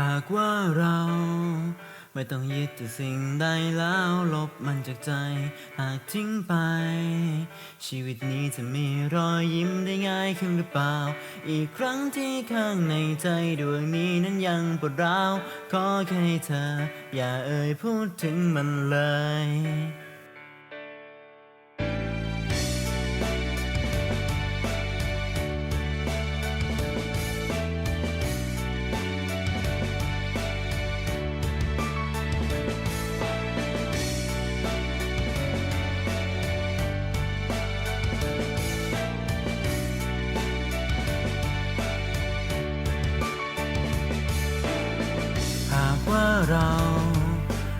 หากว่าเรา ไม่ต้องยึดติดสิ่งใดแล้วลบมันจากใจ หากทิ้งไป ชีวิตนี้จะมีรอยยิ้มได้ง่ายขึ้นหรือเปล่า อีกครั้งที่ข้างในใจดวงนี้นั้นยังปวดร้าว ขอแค่เธอ อย่าเอ่ยพูดถึงมันเลย ว่าเรา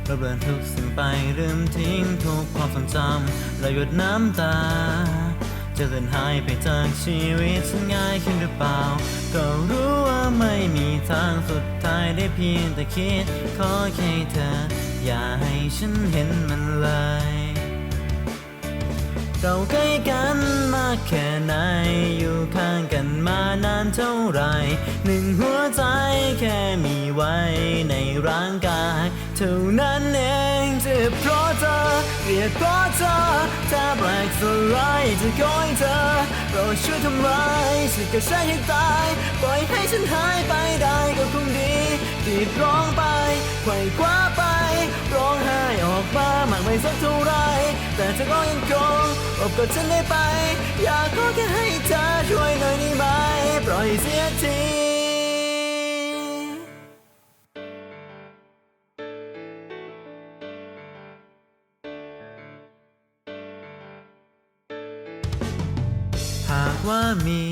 เราเบินทุกสิ่งไปลืมทิ้งทุกความทรงจำและหยดน้ำตา จะเลือนหายไปจากชีวิตฉันง่ายขึ้นหรือเปล่า ก็รู้ว่าไม่มีทางสุดท้ายได้เพียงแต่คิด ขอแค่เธอ อย่าให้ฉันเห็นมันเลย เราใกล้กันากแค่ไหน อยู่ข้างกันมานานเท่าไร หนึ่งหัวใจแค่มีไว้ในร่างกาย เท่านั้นเองเจ็บเพราะเธอเกลียดเพราะเธอถ้าแปลกสลายจะขอให้เธอโปรดช่วยทำร้ายสิกับฉันให้ตาย ปล่อยให้ฉันหายไปได้ก็คงดีกรีดร้องไปไขว่คว้าไป สักเท่าไร แต่เธอก็ยังคงอบกอดฉันได้ไป อยากขอแค่ให้เธอช่วยหน่อยได้ไหม ปล่อยเสียทีหากว่ามี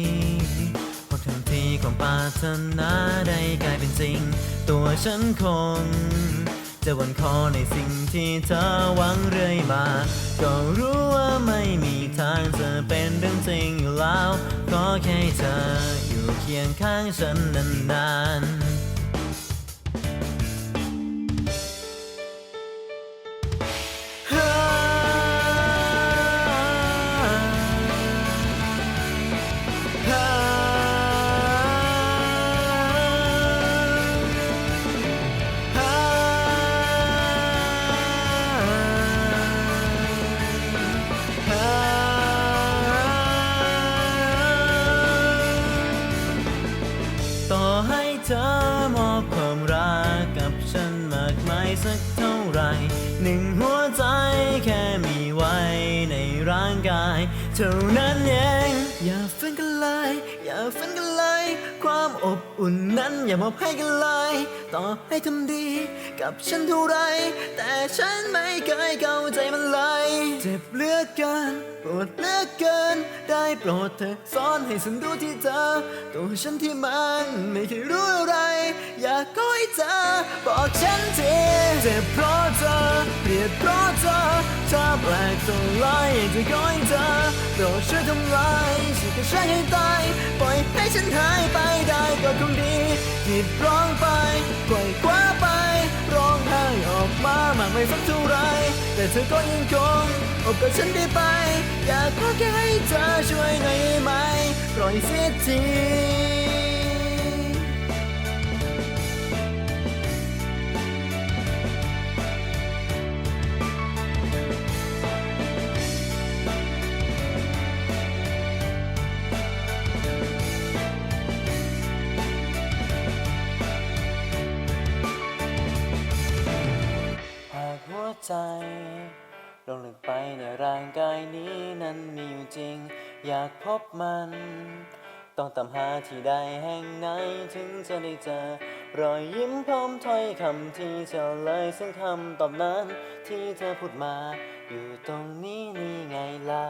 พอทันทีความปรารถนาได้กลายเป็นจริง ตัวฉันคง จะวันขอในสิ่งที่เธอหวังเรื่อยมา ก็รู้ว่าไม่มีทางจะเป็นเรื่องจริงอยู่แล้ว ก็แค่เธออยู่เคียงข้างฉันนานๆ สักเท่าไรหนึ่งหัวใจแค่มีไว้ในร่างกาย เท่านั้นเอง อย่าฝันกันเลย อย่าฝันกันเลย ความอบอุ่นนั้นอย่ามอบให้กันเลย ต่อให้ทำดี กับฉันเท่าไร แต่ฉันไม่เคยเข้าใจมันเลย เจ็บเหลือกเกินปวดเหลือกเกิน โปรดเธอสอนให้ฉันรู้ที่เธอ ตัวฉันที่มันไม่เคยรู้อะไร อยากขอให้เธอ บอกฉันทีเจ็บเพราะเธอเกลียดเพราะเธอถ้าแปลกสลายอยากจะขอให้เธอโปรดช่วยทำลายสิ่งที่ฉันให้ตายปล่อยให้ฉันหายไปได้ก็คงดีคิดร้องไปปล่อยคว้าไป ร้องไห้ออกมามากไม่สักเท่าไร แต่เธอก็ยังคงอบกับฉันได้ไป อยากขอแค่ให้เธอช่วยหน่อยได้ไหมปล่อยเสียทีหากหัวใจ ลงลึกไปในร่างกายนี้นั้นมีอยู่จริง อยากพบมัน ต้องตามหาที่ใดแห่งไหนถึงจะได้เจอ รอยยิ้มพร้อมถ้อยคำที่เฉลยซึ่งคำตอบนั้น ที่เธอพูดมา อยู่ตรงนี้นี่ไงล่ะ